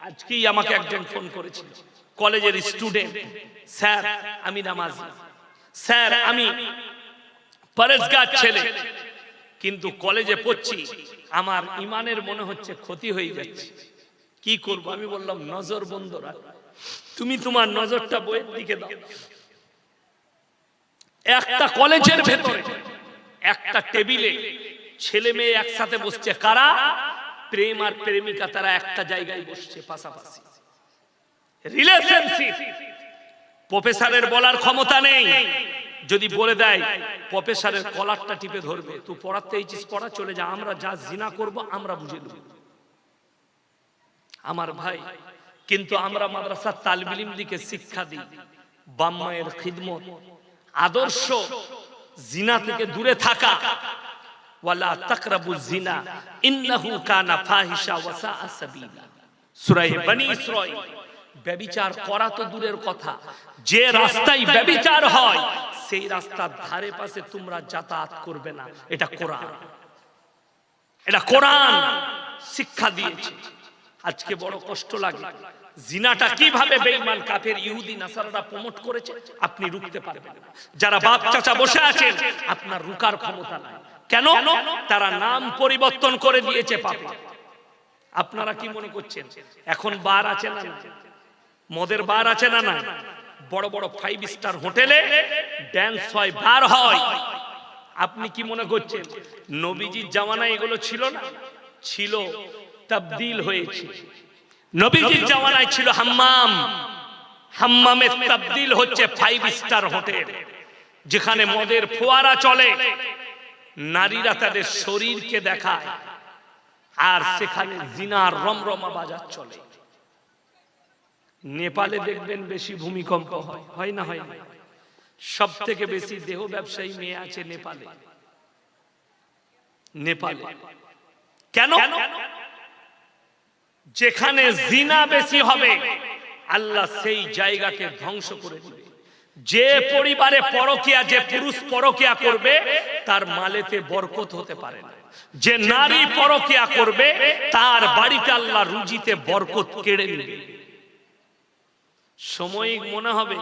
আজকেই আমাকে একজন ফোন করেছিল। কলেজের স্টুডেন্ট স্যার, আমি নামাজ। স্যার, আমি পরেশগার ছেলে। কিন্তু কলেজে পড়ছি। আমার ইমানের মনে হচ্ছে ক্ষতি হয়ে যাচ্ছে। কি করব? আমি বললাম, নজর বন্ধ রাখ। তুমি তোমার নজরটা বইয়ের দিকে দাও। একটা কলেজের ভেতরে একটা টেবিলে ছেলে মেয়ে একসাথে বসছে। কারা? প্রেম আর প্রেমিকা তারা একটা জায়গায় বসছে পাশাপাশি। রিলেশনশিপ প্রফেসরের বলার ক্ষমতা নেই। যদি বলে দেয়, প্রফেসরের কলারটা টিপে ধরবে, তুই পড়াতে এইছিস পড়া, চলে যা, আমরা যা জিনা করব, আমরা বুঝে নেব। আমার ভাই, কিন্তু আমরা মাদ্রাসার তালবিলিম দিকে শিক্ষা দিই। বাম্মায়ের খিদমত, আদর্শ, জিনা থেকে দূরে থাকা। ওয়ালা তাকরাবু জিনা ইন্নাহু কানা ফাহিশা ওয়া সাআ সূরা ইসরাঈল করা তো দূরের কথা। যে রাস্তায় হয়, সেই রাস্তার ধারে পাশে তোমরা যাতায়াত করবে না। এটা কোরআন। এটা কোরআন শিক্ষা দিয়েছে। আজকে বড় কষ্ট লাগে। জিনাটা কীভাবে বেঈমান, কাফের, ইহুদি, নাসারারা প্রমোট করেছে, আপনি রুখতে পারবেন যারা বাপ চাচা বসে আছেন, আপনার রুকার ক্ষমতা নাই। কেন? তারা নাম পরিবর্তন করে দিয়েছে পাপে। আপনারা কি মনে করছেন? এখন বার আছে না? মদের বার আছে না না বড় বড় ফাইভ স্টার হোটেলে ড্যান্স হয়, বার হয়। আপনি কি মনে করছেন? নবীজির জামানায় এগুলো ছিল না? ছিল, তাবদিল হয়েছে। নবীজির জামানায় ছিল হাম্মাম। হাম্মামের তাবদিল হচ্ছে ফাইভ স্টার হোটেল, যেখানে মদের ফোয়ারা চলে। নারীরা তাদের শরীরকে দেখায়, আর সেখানে জিনার রমরমা বাজার চলে। নেপালে দেখবেন বেশি ভূমিকম্প হয় হয় না, হয় সব থেকে বেশি দেহ ব্যবসায়ী মেয়ে আছে নেপালে। নেপালে। কেন? যেখানে জিনা বেশি হবে, আল্লাহ সেই জায়গাকে ধ্বংস করে দিবে। যে পরিবারে পরকিয়া, যে পুরুষ পরকিয়া করবে, তার মালেতে বরকত হতে পারে না। যে নারী পরকিয়া করবে, তার বাড়িতে আল্লাহ রুজিতে বরকত কেড়ে নেবে। সাময়িক মনে হবে,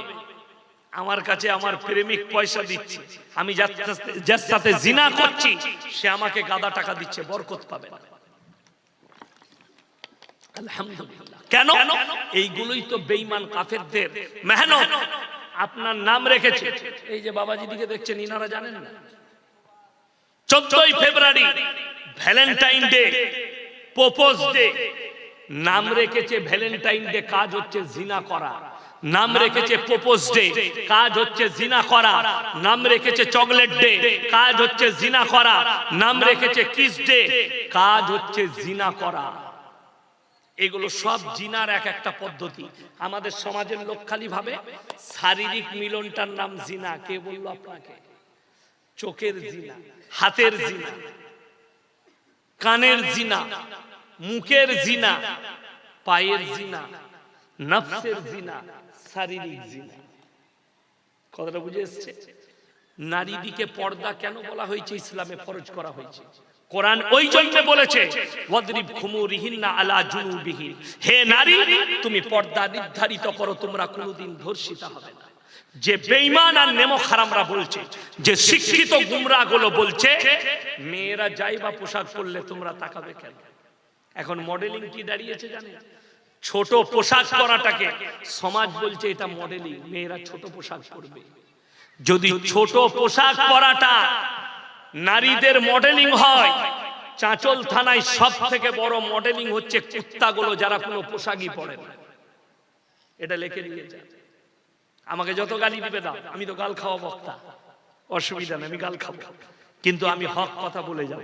আমার কাছে আমার প্রেমিক পয়সা দিচ্ছে, আমি যার সাথে- যার সাথে জিনা করছি, সে আমাকে গাদা টাকা দিচ্ছে, বরকত পাবে না। আলহামদুলিল্লাহ। কেন? এইগুলোই তো বেঈমান কাফেরদের মেহনত। আপনার নাম রেখেছে। এই যে বাবাজি দিকে দেখছেন, ইনারা জানেন না। চোদ্দই February, Valentine Day, propose day. নাম রেখেছে ভ্যালেন্টাইন ডে, কাজ হচ্ছে জিনা করা। নাম রেখেছে প্রপোজ ডে, কাজ হচ্ছে জিনা করা। নাম রেখেছে চকলেট ডে, কাজ হচ্ছে জিনা করা। নাম রেখেছে কিস ডে, কাজ হচ্ছে জিনা করা। এগুলো সব জিনার এক একটা পদ্ধতি। আমাদের সমাজের লোক খালি ভাবে শারীরিক মিলনটার নাম জিনা। কে বলল আপনাকে? চোখের জিনা হাতের জিনা কানের জিনা মুখের জিনা পায়ের জিনা নফসের জিনা শারীরিক জিনা। কথাটা বুঝে এসছে? নারী দিকে পর্দা কেন বলা হয়েছে? ইসলামে ফরজ করা হয়েছে। কোরআন ওই জন্য বলেছে ওয়াদরিব খুমুরিহিন্না আলা জুনুবিহিন হে নারী তুমি পর্দা নির্ধারিত করো তোমরা কোনোদিন ধর্ষিতা হবে না। যে বেঈমান আর নেমো খারামরা বলছে যে শিক্ষিত গুমরা গুলো বলছে মেয়েরা যাই বা পোশাক পরলে তোমরা তাকাবে কেন? এখন মডেলিং কি দাঁড়িয়েছে জানেন? ছোট পোশাক পরাটাকে সমাজ বলছে এটা মডেলিং মেয়েরা ছোট পোশাক পরবে। যদি ছোট পোশাক পরাটা নারীদের মডেলিং হয়। চাঁচল থানায় সব থেকে বড় মডেলিং হচ্ছে কুত্তাগুলো যারা কোনো পোশাকই পরে না। এটা লিখে নিয়ে আমাকে যত গালি দিবে দাও, আমি তো গাল খাওয়া বক্তা। অসুবিধা নেই, আমি গাল খাব। কিন্তু আমি হক কথা বলে যাব।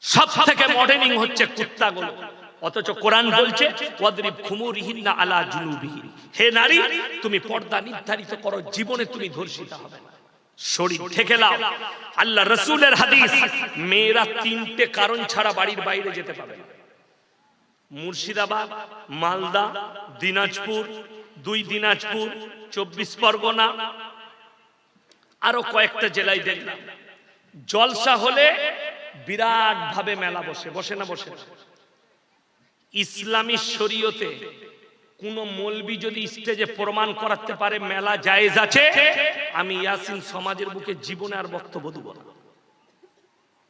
সব থেকে মডেলিং হচ্ছে কুত্তাগুলো। অথচ কোরআন বলছে, ওয়াদরিব খুমুরিহিন্না আলা জুনুবিহিন হে নারী, তুমি পর্দা নির্ধারিত করো, জীবনে তুমি ধর্ষিত হবে না। শরীর থেকে লাও আল্লাহ রসুলের হাদিস, মেয়েরা তিনটে কারণ ছাড়া বাড়ির বাইরে যেতে না। মুর্শিদাবাদ, মালদা, দিনাজপুর, দুই দিনাজপুর, চব্বিশ পরগনা, আরও কয়েকটা জেলায় দেখলাম। জলসা হলে বিরাট ভাবে মেলা বসে বসে না বসে? ইসলামী শরীয়তে কোন মলবি যদি স্টেজে প্রমাণ করাতে পারে, মেলা জায়েজ আছে? আমি ইয়াসিন সমাজের বুকে জীবনে আর বক্তব্য দেব না।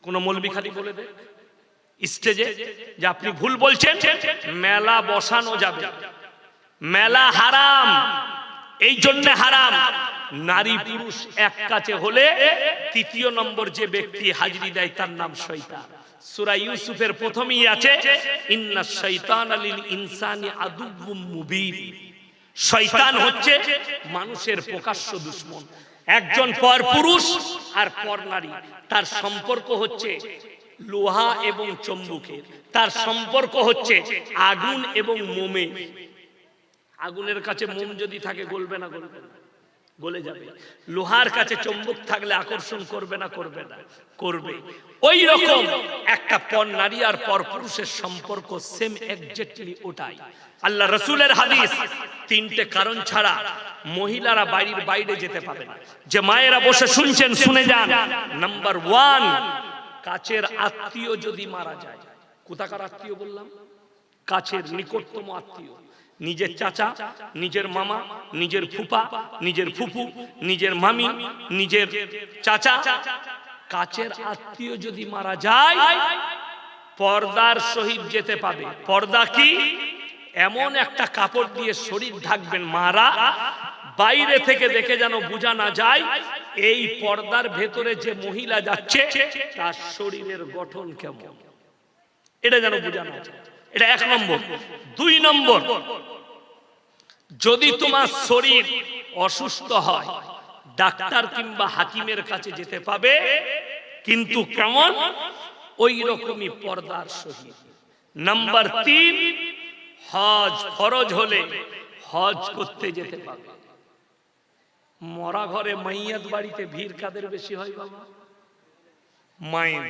কোন মলবি খালি বলে দে স্টেজে যে আপনি ভুল বলছেন, মেলা বসানো যাবে। মেলা হারাম। এই জন্য হারাম। নারী পুরুষ এক কাছে হলে তৃতীয় নম্বর যে ব্যক্তি হাজিরি দেয় তার নাম শয়তান। সূরা ইউসুফের প্রথমেই আছে, ইন্না শৈতান আলিল ইনসানি আদুব্বুম মুবিন। শয়তান হচ্ছে মানুষের প্রকাশ্য দুশ্মন। একজন পর পুরুষ আর পর নারী। তার সম্পর্ক হচ্ছে লোহা এবং চম্বুকের। তার সম্পর্ক হচ্ছে আগুন এবং মোমে। আগুনের কাছে মোম যদি থাকে গলবে না গলবে না। গলে যাবে, লোহার কাছে চম্বুক থাকলে আকর্ষণ করবে না করবে না, করবে। ওই রকম একটা পর নারী আর পর পুরুষের সম্পর্ক সেম এক্স্যাক্টলি ওটাই। আল্লাহ রসুলের হাদিস, তিনটে কারণ ছাড়া মহিলারা বাড়ির বাইরে যেতে পারে না। যে মায়েরা বসে শুনছেন, শুনে যান। নাম্বার ওয়ান কাছের আত্মীয় যদি মারা যায়, কোথাকার আত্মীয় বললাম? কাছের নিকটতম আত্মীয়। নিজের চাচা নিজের মামা নিজের ফুপা নিজের ফুফু নিজের মামি নিজের চাচা। কাছের আত্মীয় যদি মারা যায় পর্দার সহিত যেতে পাবে। পর্দা কি? এমন একটা কাপড় দিয়ে শরীর ঢাকবেন মারা। বাইরে থেকে দেখে যেন বোঝা না যায় এই পর্দার ভেতরে যে মহিলা যাচ্ছে তার শরীরের গঠন কেমন? এটা যেন বোঝা না যায়। এটা এক নম্বর। দুই নম্বর, যদি তোমার শরীর অসুস্থ হয়, ডাক্তার কিংবা হাকিমের কাছে যেতে পাবে, কিন্তু কেমন? ওই রকমই পর্দার সহিত। নাম্বার তিন, হজ ফরজ হলে হজ করতে যেতে পারবে। মরা ঘরে মাইয়াত বাড়িতে ভিড় কাদের বেশি হয় বাবা? মায়ের।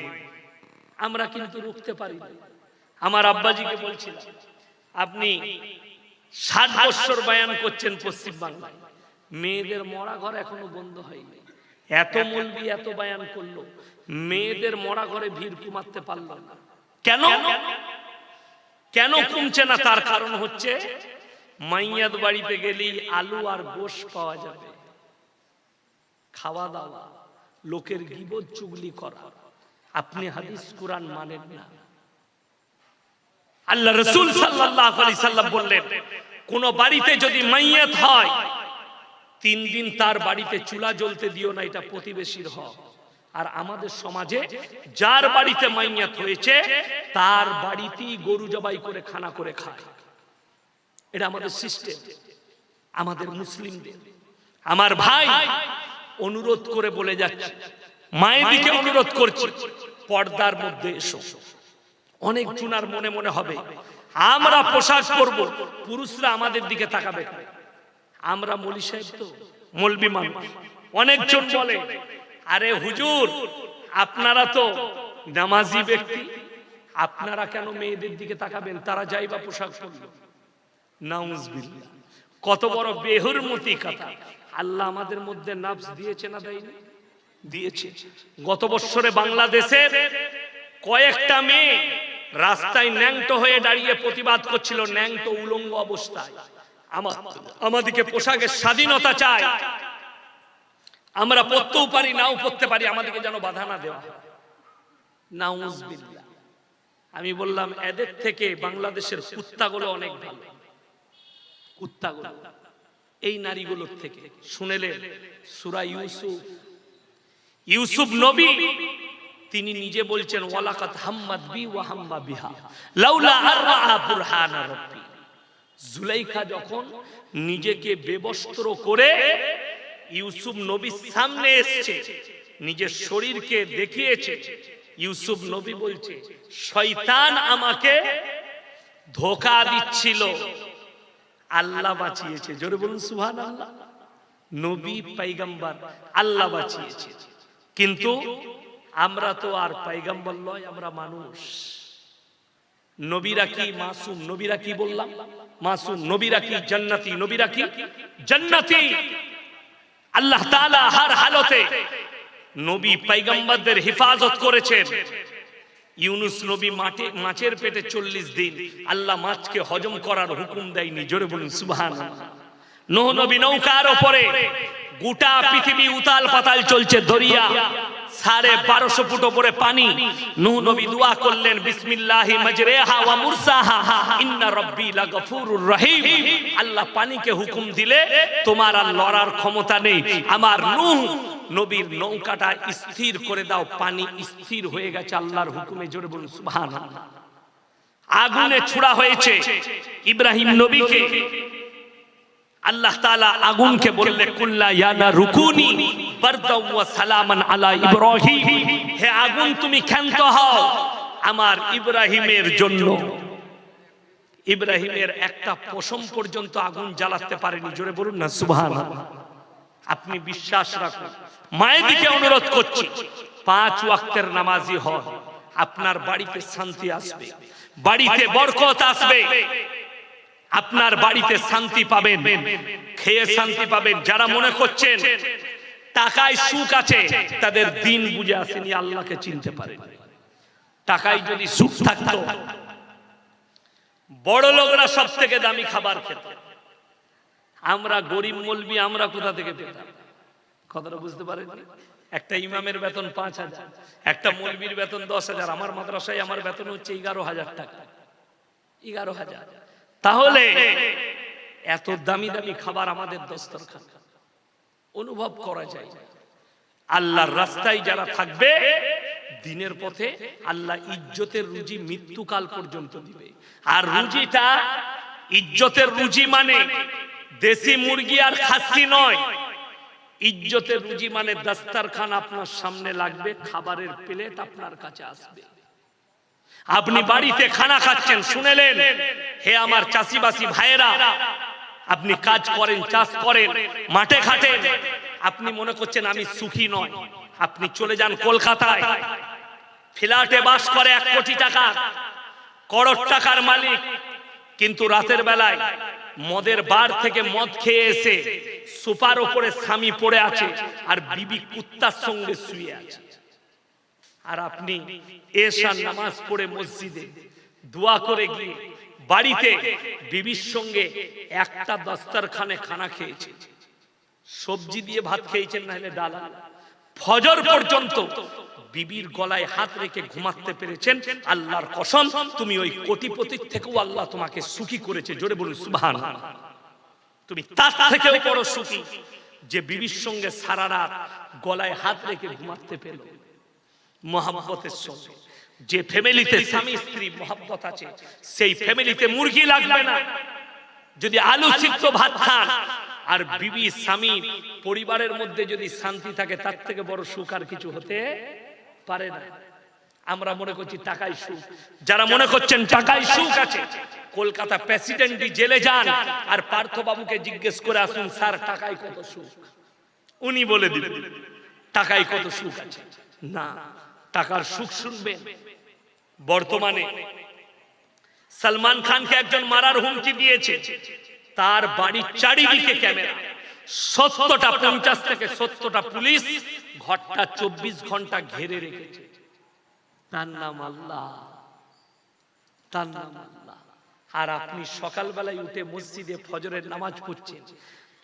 আমরা কিন্তু রুখতে পারি না। আমার আব্বাজিকে বলছিলাম, আপনি ষাট বছর বায়ান করছেন পশ্চিম বাংলায় মেয়েদের মরা ঘর এখনও বন্ধ হয়নি। এত মলবি, এত বায়ান করল। মেয়েদের মরা ঘরে ভিড় কমাতে পারল না। কেন? কেন কমছে না? তার কারণ হচ্ছে মাইয়াদ বাড়িতে গেলেই আলু আর গোশ পাওয়া যাবে। খাওয়া দাওয়া লোকের গিবত চুগলি করা। আপনি হাদিস কোরআন মানেন না। আল্লাহ রসুল সাল্লাল্লাহু আলাইহি সাল্লাম বললেন, কোন বাড়িতে যদি মাইয়াত হয়, তিন দিন তার বাড়িতে চুলা জ্বলতে দিও না, এটা প্রতিবেশীর হক। আর আমাদের সমাজে যার বাড়িতে মাইয়াত হয়েছে, তার বাড়িতেই গরু জবাই করে খানা করে খায়। এটা আমাদের সিস্টেম, আমাদের মুসলিমদের। আমার ভাই অনুরোধ করে বলে যাচ্ছে, মায়ের দিকে অনুরোধ করছি, পর্দার মধ্যে এসো। অনেক জুনার মনে মনে হবে। আমরা পোশাক করব পুরুষরা আমাদের দিকে তাকাবে। আমরা মলি সাহেব তো, মলবি মানুষ অনেকজন বলে, আরে হুজুর, আপনারা তো নামাজি ব্যক্তি, আপনারা কেন মেয়েদের দিকে তাকাবেন? তারা যাই বা পোশাক পরলো নাউজবিল্লাহ। কত বড় বেহুরমতি কথা। আল্লাহ আমাদের মধ্যে নাফস দিয়েছে না দেয়নি? দিয়েছে। গত বছরে বাংলাদেশের কয়েকটা মেয়ে রাস্তায় ন্যাংটো হয়ে দাঁড়িয়ে প্রতিবাদ করছিল ন্যাংটো উলঙ্গ অবস্থায়। আমা- আমাদেরকে পোশাকের স্বাধীনতা চাই। আমরা পড়তেও পারি, নাও পড়তে পারি, আমাদেরকে যেন বাধা না দেওয়া। নাউজবিল্লাহ। আমি বললাম, এদের থেকে বাংলাদেশের কুত্তাগুলো অনেক ভালো। কুত্তাগুলো। এই নারীগুলোর থেকে। শুনেলেন সুরা ইউসুফ। ইউসুফ নবী তিনি নিজে বলছেন ওয়ালাকাত হাম্মাদ বি ওয়া হাম্মা বিহা। লাউলা বুরহানা রাব্বি। জুলাইখা যখন নিজেকে বেবস্ত্র করে ইউসুফ নবীর সামনে এসেছে নিজের শরীরকে দেখিয়েছে ইউসুফ নবী বলছে শয়তান আমাকে ধোকা দিচ্ছিল। আল্লাহ বাঁচিয়েছে। জোরে বলুন সুহান আল্লাহ নবী পাইগাম্বার আল্লাহ বাঁচিয়েছে। কিন্তু আমরা তো আর পাইগাম্বর নয়, আমরা মানুষ। নবীরা কি মাসুম? নবীরা কি বললাম? মাসুম, নবীরা কি জান্নাতি? নবীরা কি জান্নাতি? আল্লাহ তাআলা হার হালতে নবী পাইগাম্বারদের হেফাজত করেছেন। ইউনুস নবী মাঠে, মাছের পেটে চল্লিশ দিন। আল্লাহ মাছকে হজম করার হুকুম দেয়নি, জোরে বলুন সুবহান নোহ নবী নৌকার ওপরে গোটা পৃথিবী উতাল পাতাল চলছে, দরিয়া। সাড়ে বারোশো ফুট ওপরে পানি। নূহ নবী দোয়া করলেন, বিসমিল্লাহি মাজরেহা ওয়া মুরসাহা। ইন্না রব্বি লাগফুরুর রহিম। আল্লাহ পানিকে হুকুম দিলে, তোমার আর লড়ার ক্ষমতা নেই। আমার নূহ নবীর নৌকাটা স্থির করে দাও। পানি স্থির হয়ে গেছে আল্লাহর হুকুমে। জোরে বলুন, সুবহানাল্লাহ। আগুনে ছুড়া হয়েছে ইব্রাহিম নবীকে। আল্লাহ তাআলা আগুনকে বললে, কুল্লা ইয়ানা রুকুনি। আমার ইব্রাহিমের জন্য। ইব্রাহিমের একটা পশম পর্যন্ত আগুন জ্বালাতে পারেনি। জোরে বলুন না আপনি বিশ্বাস রাখুন, মায়ের দিকে অনুরোধ করছি, পাঁচ ওয়াক্তের নামাজি হন, আপনার বাড়িতে শান্তি আসবে, বাড়িতে বরকত আসবে। আপনার বাড়িতে শান্তি পাবেন, খেয়ে শান্তি পাবেন, যারা মনে করছেন টাকায় সুখ আছে তাদের দিন বুঝে আসেনি আল্লাহকে চিনতে পারেন। টাকায় যদি সুখ থাকতো বড় লোকরা সব থেকে দামি খাবার খেত। আমরা গরিব মলবি আমরা কোথা থেকে পেতাম? কথাটা বুঝতে পারেন? একটা ইমামের বেতন পাঁচ হাজার একটা মলবির বেতন দশ হাজার আমার মাদ্রাসায় আমার বেতন হচ্ছে এগারো হাজার টাকা। এগারো হাজার। তাহলে এত দামি দামি খাবার আমাদের দস্তরখান। অনুভব করা যায়। আল্লাহর রাস্তায় যারা থাকবে, দিনের পথে আল্লাহ ইজ্জতের রুজি মৃত্যুকাল পর্যন্ত দিবে। আর রুজিটা ইজ্জতের রুজি মানে দেশি মুরগি আর খাসি নয়। ইজ্জতের রুজি মানে দাস্তারখান আপনার সামনে লাগবে, খাবারের প্লেট আপনার কাছে আসবে। আপনি বাড়িতে খানা খাচ্ছেন, শুনেলেন? হে আমার চাষিবাসী ভাইয়েরা আপনি কাজ করেন, চাষ করেন, মাঠে খাটেন আপনি মনে করছেন আমি সুখী নয়। আপনি চলে যান কলকাতায়। ফ্ল্যাটে বাস করে এক কোটি টাকা। করোড় টাকার মালিক। কিন্তু রাতের বেলায় মদের বার থেকে মদ খেয়ে এসে সুপার ওপরে স্বামী পড়ে আছে আর বিবি কুত্তার সঙ্গে শুয়ে আছে। আর আপনি এশার নামাজ পড়ে মসজিদে দোয়া করে গিয়ে বাড়িতে বিবির সঙ্গে একটা দস্তারখানে খানা খেয়েছে। সবজি দিয়ে ভাত খেয়েছেন না হলে ডাল। ফজর পর্যন্ত বিবির গলায় হাত রেখে ঘুমাতে পেরেছেন। আল্লাহর কসম, তুমি ওই কোটিপতির থেকেও আল্লাহ তোমাকে সুখী করেছে। জোরে বলুন সুবহান তুমি তার থেকেও বড় সুখী যে বিবির সঙ্গে সারা রাত গলায় হাত রেখে ঘুমাতে পেল। মহাব্বতের সঙ্গে। যে ফ্যামিলিতে স্বামী স্ত্রী মহাব্বত আছে সেই ফ্যামিলিতে মুরগি লাগবে না। যদি আলু সিদ্ধ ভাত খান আর বিবি স্বামী পরিবারের মধ্যে যদি শান্তি থাকে তার থেকে বড় সুখ আর কিছু হতে পারে না। আমরা মনে করছি টাকাই সুখ। যারা মনে করছেন টাকাই সুখ আছে কলকাতা প্রেসিডেন্টই জেলে যান আর পার্থ বাবুকে জিজ্ঞেস করে আসুন স্যার টাকায় কত সুখ? উনি বলে দিবেন টাকায় কত সুখ আছে? না। টাকার সুখ শুনবেন বর্তমানে সালমান খানকে একজন মারার হুমকি দিয়েছে। তার বাড়ির চারিদিকে ক্যামেরা। সত্তরটা পঞ্চাশ থেকে সত্তরটা পুলিশ ঘরটা চব্বিশ ঘণ্টা ঘেরে রেখেছে। তার নাম আল্লাহ। তার নাম আল্লাহ। আর আপনি সকালবেলায় উঠে মসজিদে ফজরের নামাজ পড়ছেন।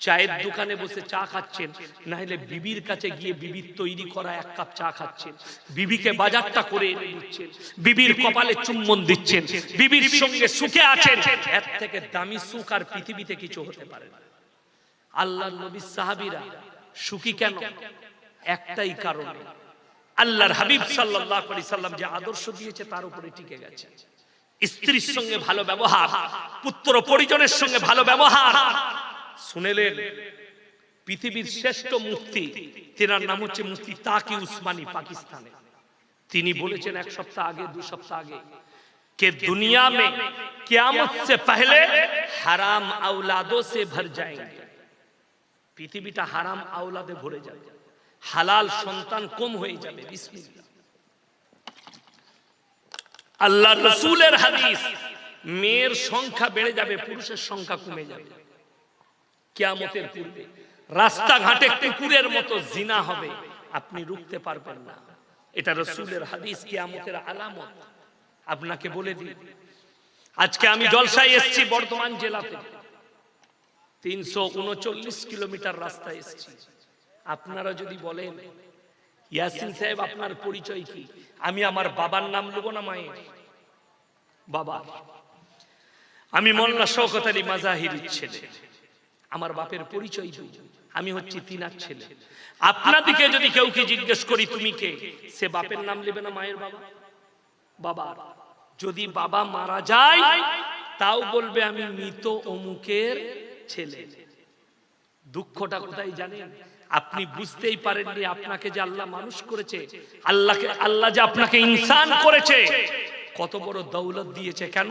চায়ের দোকানে বসে চা খাচ্ছেন না হলে বিবির কাছে গিয়ে বিবির তৈরি করা এক কাপ চা খাচ্ছেন। বিবিকে বাজারটা করে এনে দিচ্ছেন। বিবির কপালে চুম্বন দিচ্ছেন। বিবির সঙ্গে সুখে আছেন। এর থেকে দামি সুখ আর পৃথিবীতে কিছু হতে পারে না। আল্লাহ নবী সাহাবীরা সুখী কেন? একটাই কারণে। আল্লাহর হাবিব সাল্লাল্লাহু আলাইহি সাল্লাম যে আদর্শ দিয়েছে, তার উপরে টিকে গেছে। স্ত্রীর সঙ্গে ভালো ব্যবহার, পুত্র পরিজনের সঙ্গে ভালো ব্যবহার শুনেলেন, পৃথিবীর শ্রেষ্ঠ মুক্তি তেনার নাম হচ্ছে মুক্তি তাকি উসমানি পাকিস্তানে। তিনি বলেছেন এক সপ্তাহ আগে দু সপ্তাহ আগে কে দুনিয়া মে কিয়ামত সে পহলে হারাম আউলাদো সে ভর যায়েঙ্গে পৃথিবীটা হারাম আউলাদে ভরে যাবে। হালাল সন্তান কম হয়ে যাবে। বিসমিল্লাহ। আল্লাহ রসুলের হাদিস, মেয়ের সংখ্যা বেড়ে যাবে, পুরুষের সংখ্যা কমে যাবে। কিয়ামতের পূর্বে। রাস্তাঘাটে কুকুরের মতো জিনা হবে। আপনি রুখতে পারবেন না। এটা রসুলের হাদিস, কিয়ামতের আলামত। আপনাকে বলে দিই, আজকে আমি জলসায় এসেছি বর্ধমান জেলাতে। তিনশো উনচল্লিশ কিলোমিটার রাস্তায় এসেছি। আপনারা যদি বলেন, ইয়াসিন সাহেব, আপনার পরিচয় কি? আমি আমার বাবার নাম নেব না মায়ের? বাবা আমি মোল্লা শওকত আলী মাজাহির ছেলে। আমার বাপের পরিচয় দুই আমি হচ্ছি তিনার ছেলে। আপনাদিকে যদি কেউ কি জিজ্ঞেস করি তুমি কে? সে বাপের নাম নেবে না মায়ের বাবা? বাবা যদি বাবা মারা যায় তাও বলবে আমি মৃত অমুকের ছেলে। দুঃখটা কোথায় জানেন? আপনি বুঝতেই পারেননি আপনাকে যে আল্লাহ মানুষ করেছে আল্লাহকে আল্লাহ যে আপনাকে ইনসান করেছে। কত বড় দৌলত দিয়েছে কেন?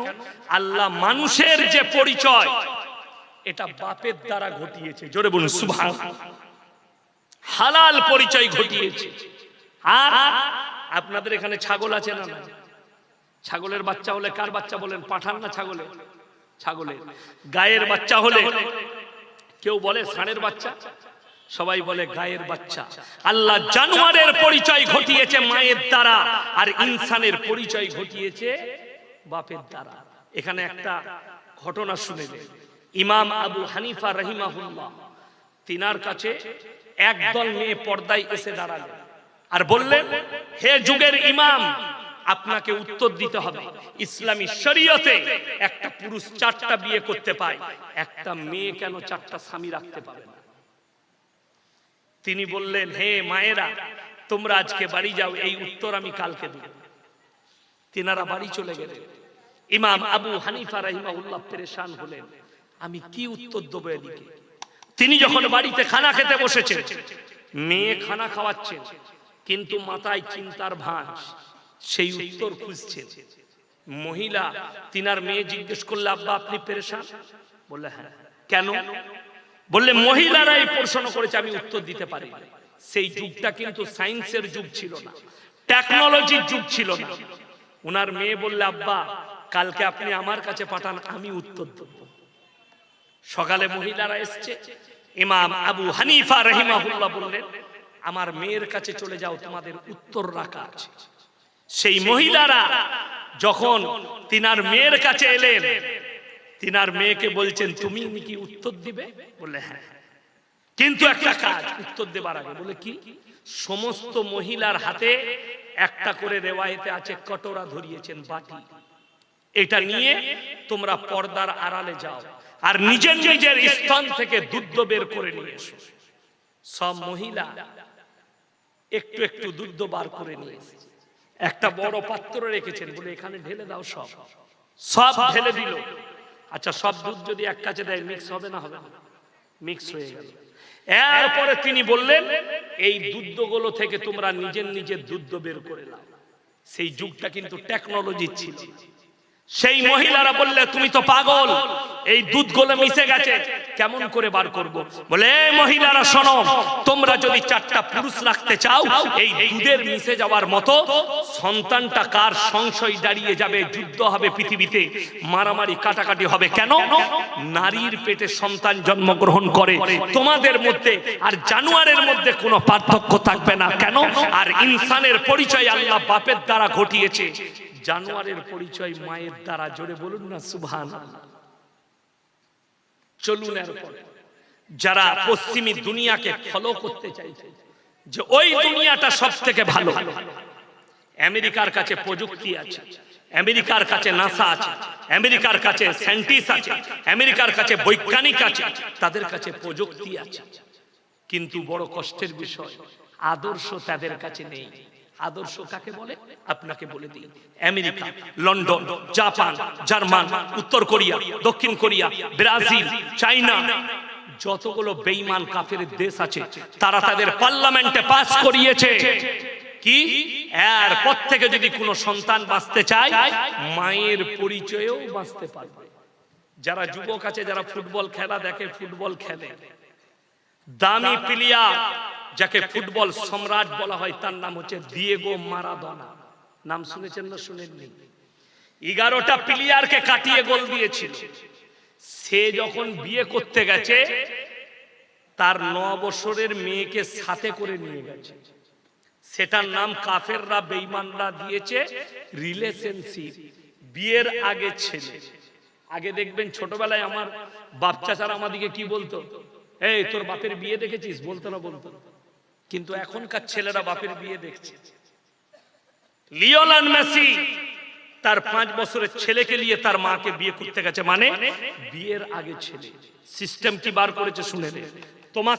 আল্লাহ মানুষের যে পরিচয় এটা বাপের দ্বারা ঘটিয়েছে। জোরে বলুন সুবহান। হালাল পরিচয় ঘটিয়েছে। আর আপনাদের এখানে ছাগল আছে না না ছাগলের বাচ্চা হলে কার বাচ্চা বলেন? পাঠান না ছাগলে? ছাগলের গায়ের বাচ্চা হলে? কেউ বলে ষাঁড়ের বাচ্চা? সবাই বলে গায়ের বাচ্চা। আল্লাহ জানোয়ারের পরিচয় ঘটিয়েছে মায়ের দ্বারা আর ইনসানের পরিচয় ঘটিয়েছে বাপের দ্বারা। এখানে একটা ঘটনা শুনে নেন। ইমাম আবু হানিফা রহিমাহুল্লাহ, তিনার কাছে একদল মেয়ে পর্দায় এসে দাঁড়ালেন আর বললেন, হে যুগের ইমাম, আপনাকে উত্তর দিতে হবে। ইসলামী শরীয়তে একটা পুরুষ চারটা বিয়ে করতে পায়, একটা মেয়ে কেন চারটা স্বামী রাখতে পারে না? তিনি বললেন, হে মায়েরা, তোমরা আজকে বাড়ি যাও, এই উত্তর আমি কালকে দেব। তিনারা বাড়ি চলে গেলেন। ইমাম আবু হানিফা রাহিমাহুল্লাহ পেরেশান হলেন। আমি কি উত্তর দেবো এদিকে? তিনি যখন বাড়িতে খানা খেতে বসেছেন, মেয়ে খানা খাওয়াচ্ছেন, কিন্তু মাথায় চিন্তার ভাঁজ, সেই উত্তর খুঁজছেন। মহিলা তিনার মেয়ে জিজ্ঞেস করলে, আব্বা, আপনি পেরেশান? বললে হ্যাঁ। কেন? বললে মহিলারা এই প্রশ্ন করেছে, আমি উত্তর দিতে পারি সেই যুগটা কিন্তু সায়েন্সের যুগ ছিল না, টেকনোলজির যুগ ছিল না। ওনার মেয়ে বললে, আব্বা, কালকে আপনি আমার কাছে পাঠান, আমি উত্তর দেব। সকালে মহিলারা এসছে। ইমাম আবু হানিফা রহিমাহুল্লাহ বললেন, আমার মেয়ের কাছে চলে যাও, তোমাদের উত্তর রাখা আছে। সেই মহিলারা যখন তিনার মেয়ের কাছে এলেন, তিনার মেয়েকে বলছেন, তুমি কি উত্তর দিবে? বলে হ্যাঁ। কিন্তু একটা কাজ, উত্তর দেবার আগে বলে কি, সমস্ত মহিলার হাতে একটা করে রেওয়ায়েতে আছে, কটোরা ধরিয়েছেন বাটি। এটা নিয়ে তোমরা পর্দার আড়ালে যাও। আর নিজের নিজের স্থান থেকে দুধ বের করে নিয়ে এসো। সব মহিলা একটু একটু দুধ বার করে নিয়ে। একটা বড় পাত্র রেখেছেন বলে এখানে ঢেলে দাও সব। সব ঢেলে দিল। আচ্ছা সব দুধ যদি এক কাছে দেয় মিক্স হবে না হবে মিক্স হয়ে গেল। এরপরে তিনি বললেন এই দুধগুলো থেকে তোমরা নিজের নিজের দুধ বের করে নাও। সেই যুগটা কিন্তু টেকনোলজি ছিল। সেই মহিলারা বললে তুমি তো পাগল। এই দুধগুলো মিশে গেছে। কেমন করে বার করব? বলে "এই মহিলারা শোনো তোমরা যদি চারটা পুরুষ রাখতে চাও এই দুধের মিশে যাওয়ার মতো সন্তানটা কার সংশয় দাঁড়িয়ে যাবে? যুদ্ধ হবে পৃথিবীতে। মারামারি কাটাকাটি হবে কেন? নারীর পেটে সন্তান জন্মগ্রহণ করে। তোমাদের মধ্যে আর জানুয়ারের মধ্যে কোনো পার্থক্য থাকবে না। কেন? আর ইনসানের পরিচয় আল্লাহ বাপের দ্বারা ঘটিয়েছে। জানোয়ারের পরিচয় মায়ের দ্বারা, জোরে বলুন না সুভান চলুন এরপর। যারা পশ্চিমী দুনিয়াকে ফলো করতে চাইছে, যে ওই দুনিয়াটা সব থেকে ভালো। আমেরিকার কাছে প্রযুক্তি আছে, আমেরিকার কাছে নাসা আছে, আমেরিকার কাছে সায়েন্টিস্ট আছে, আমেরিকার কাছে বৈজ্ঞানিক আছে, তাদের কাছে প্রযুক্তি আছে। কিন্তু বড় কষ্টের বিষয়, আদর্শ তাদের কাছে নেই। আদর্শ কাকে বলে? আপনাকে বলে দিই। আমেরিকা লন্ডন জাপান জার্মান উত্তর কোরিয়া দক্ষিণ কোরিয়া ব্রাজিল চাইনা যতগুলো বেইমান কাফের দেশ আছে তারা তাদের পার্লামেন্টে পাস করিয়েছে। কি? এরপর থেকে যদি কোনো সন্তান বাঁচতে চায় মায়ের পরিচয়েও বাঁচতে পারবে। যারা যুবক আছে যারা ফুটবল খেলা দেখে ফুটবল খেলে। দামি প্লেয়ার। যাকে ফুটবল সম্রাট বলা হয়, তার নাম হচ্ছে দিয়েগো মারাদোনা নাম শুনেছেন না শুনেননি? এগারোটা প্লেয়ারকে কাটিয়ে গোল দিয়েছিল। সে যখন বিয়ে করতে গেছে, তার ন বছরের মেয়েকে সাথে করে নিয়ে গেছে। সেটার নাম কাফেররা বেঈমানরা দিয়েছে রিলেশনশিপ বিয়ের আগে ছেলে। আগে দেখবেন ছোটবেলায় আমার বাপ চাচারা আমাদিকে কি বলতো? এই, তোর বাপের বিয়ে দেখেছিস? বলতো না বলতো না। কিন্তু এখনকার ছেলেরা বাপের বিয়ে দেখছে। লিওলান মেসি তার পাঁচ বছরের ছেলেকে নিয়ে তার মাকে বিয়ে করতে গেছে। মানে বিয়ের আগে ছেলে। সিস্টেম কি বার করেছে শুনে তোমার